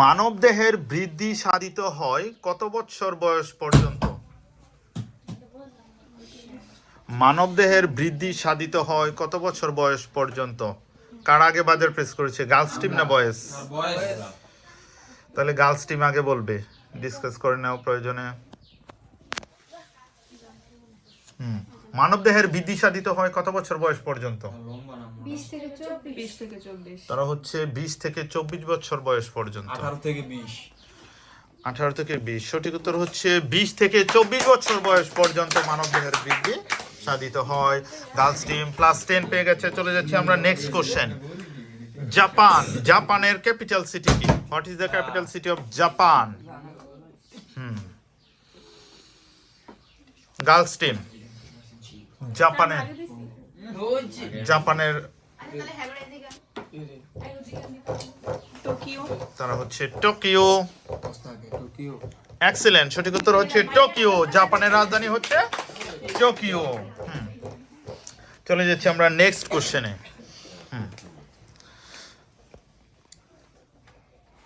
মানবদেহের বৃদ্ধি সাধিত হয় কত বৎসর বয়স পর্যন্ত? মানবদেহের বৃদ্ধি সাধিত হয় কত বছর বয়স পর্যন্ত? কার আগে বাজার প্রেস করেছে? গার্লস টিম না বয়েস তাহলে গার্লস টিম আগে বলবে। ডিসকাস করে নাও প্রয়োজনে। হুম। মানবদেহের বৃদ্ধি সাধিত হয় কত বছর বয়স পর্যন্ত? তারা হচ্ছে বিশ থেকে চব্বিশ বছর বয়স পর্যন্ত। আঠারো থেকে বিশ। আঠারো থেকে বিশ। সঠিক উত্তর হচ্ছে বিশ থেকে চব্বিশ বছর বয়স পর্যন্ত মানব দেহের বৃদ্ধি সাধিত হয়। গার্লস টিম প্লাস টেন পেয়ে গেছে। চলে যাচ্ছে আমরা নেক্সট কোশ্চেন জাপান। জাপানের ক্যাপিটাল সিটি কি? What is the capital city of Japan hmm girls team জাপানের জাপানের টোকিও। তারা হচ্ছে টোকিও। টোকিও। এক্সিলেন্ট সঠিক উত্তর হচ্ছে টোকিও। জাপানের রাজধানী হচ্ছে টোকিও। হুম। চলে যাচ্ছি আমরা নেক্সট কোশ্চেনে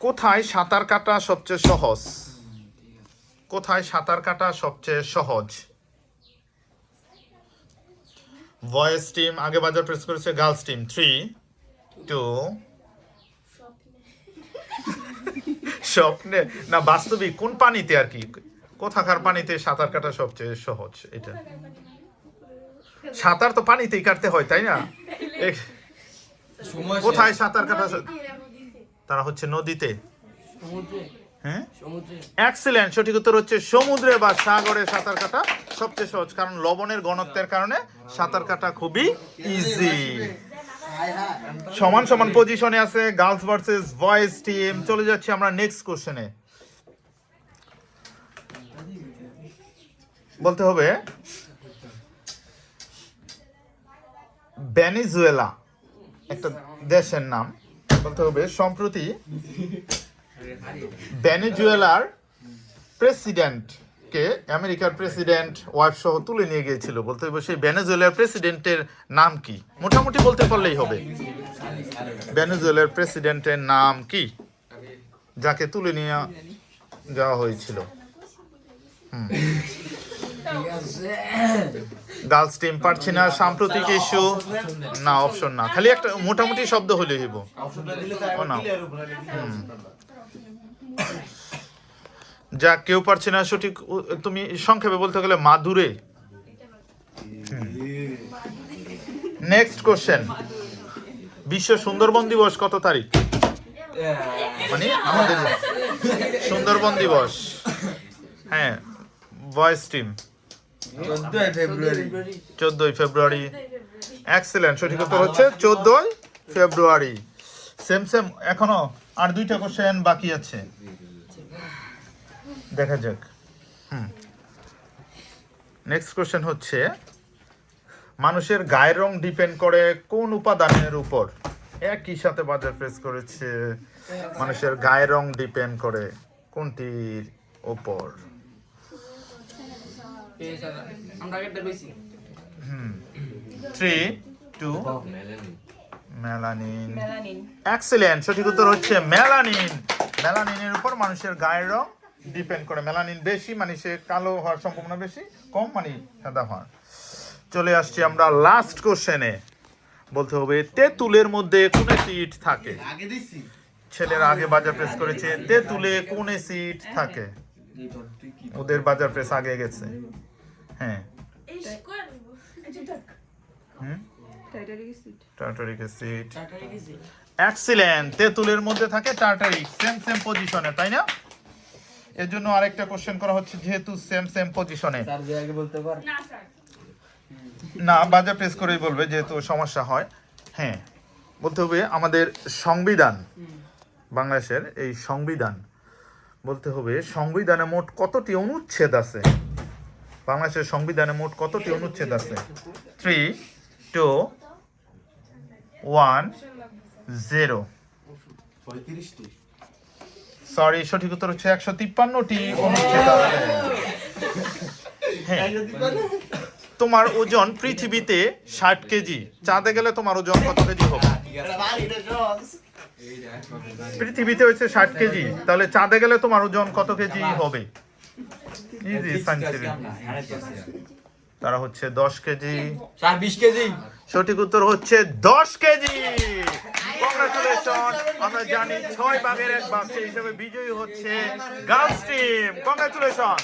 কোথায় সাঁতার কাটা সবচেয়ে সহজ? কোথায় সাঁতার কাটা সবচেয়ে সহজ? ভয়েস টিম আগে বাজার প্রেস করেছে গার্লস টিম থ্রি টু স্বপ্নে। না বাস্তবিক কোন পানিতে আর কি? কোথাকার পানিতে সাঁতার কাটা সবচেয়ে সহজ? এটা। সাঁতার তো পানিতেই কাটতে হয় তাই না? কোথায় সাঁতার কাটা তারা হচ্ছে নদীতে। হ্যাঁ? এক্সিলেন্ট সঠিক উত্তর হচ্ছে সমুদ্রে বা সাগরে সাঁতার কাটা সবচেয়ে সহজ, কারণ লবণের ঘনত্বের কারণে সাঁতার কাটা খুবই ইজি সমান সমান পজিশনে আছে গার্লস ভার্সেস বয়েজ টিম চলে যাচ্ছি আমরা নেক্সট কোশ্চেনে বলতে হবে, ভেনিজুয়েলা, একটা দেশের নাম। বলতে হবে, সম্প্রতি ভেনেজুয়েলার প্রেসিডেন্টকে আমেরিকার প্রেসিডেন্ট ওয়াইফ সহ তুলে নিয়ে গিয়েছিল বলতে হবে সেই ভেনেজুয়েলার প্রেসিডেন্টের নাম কি? মোটামুটি বলতে পারলেই হবে। ভেনেজুয়েলার প্রেসিডেন্টের নাম কি? যাকে তুলে নিয়ে যাওয়া হয়েছিল। গার্লস টিম পারছি না সাম্প্রতিক ইস্যু না অপশন না। খালি একটা মোটামুটি শব্দ হলে হইব। ও না। যা কেউ পারছে না সঠিক তুমি সংক্ষেপে বলতে গেলে মাদুরে নেক্সট কোশ্চেন বিশ্ব সুন্দরবন দিবস কত তারিখ? মানে আমাদের সুন্দরবন দিবস। হ্যাঁ ভয়েস টিম চোদ্দই ফেব্রুয়ারি। চোদ্দই ফেব্রুয়ারি। এক্সেলেন্ট সঠিক উত্তর হচ্ছে চোদ্দই ফেব্রুয়ারি। সেম সেম এখনও আর দুইটা কোশ্চেন বাকি আছে। দেখা যাক। হুম। নেক্সট কোশ্চেন হচ্ছে মানুষের গায়ের রং ডিপেন্ড করে কোন উপাদানের উপর? একই সাথে বাজার প্রেস করেছে মানুষের গায়ের রং ডিপেন্ড করে কোনটির উপর? আমরা আগেরটা কইছি three two melanin melanin excellent সঠিক উত্তর হচ্ছে মেলানিন মেলানিনের উপর মানুষের গায়ের রং ডিপেন্ড করে মেলানিন বেশি মানে সে কালো হওয়ার সম্ভাবনা বেশি কম মানে সাদা হওয়ার। চলে আসছি আমরা লাস্ট কোশ্চেনে বলতে হবে তেঁতুলের মধ্যে কোন সিট থাকে? আগে দিছি। ছেলেরা আগে বাজার প্রেস করেছে তেঁতুলে কোন সিট থাকে? ওদের বাজার প্রেস আগে গেছে। হ্যাঁ। টার্টারিক সিট টাটারে এক্সিলেন্ট তেঁতুলের মধ্যে থাকে টার্টারিক সেম সেম পজিশনে তাই না? এর জন্য আরেকটা কোশ্চেন করা হচ্ছে যেহেতু সেম সেম পজিশনে স্যার যে আগে বলতে পার না না বাজার প্রেস করেই বলবে যেহেতু সমস্যা হয়। হ্যাঁ বলতে হবে আমাদের সংবিধান বাংলাদেশের এই সংবিধান। বলতে হবে সংবিধানে মোট কতটি অনুচ্ছেদ আছে? বাংলাদেশের সংবিধানে মোট কতটি অনুচ্ছেদ আছে? থ্রি টু ওয়ান জিরো পঁয়ত্রিশটি। সরি সঠিক উত্তর হচ্ছে একশো তিপ্পান্নটি অনুচ্ছেদ। হ্যাঁ। তোমার ওজন পৃথিবীতে ষাট কেজি। চাঁদে গেলে তোমার ওজন কত কেজি হবে। পৃথিবীতে হচ্ছে ষাট কেজি। তাহলে চাঁদে গেলে তোমার ওজন কত কেজি হবে? তারা হচ্ছে দশ কেজি। বিশ কেজি। সঠিক উত্তর হচ্ছে দশ কেজি। কংগ্রাচুলেশন আমরা জানি ছয় বাঘের এক সেই হিসেবে বিজয়ী হচ্ছে গার্লস টিম কংগ্রাচুলেশন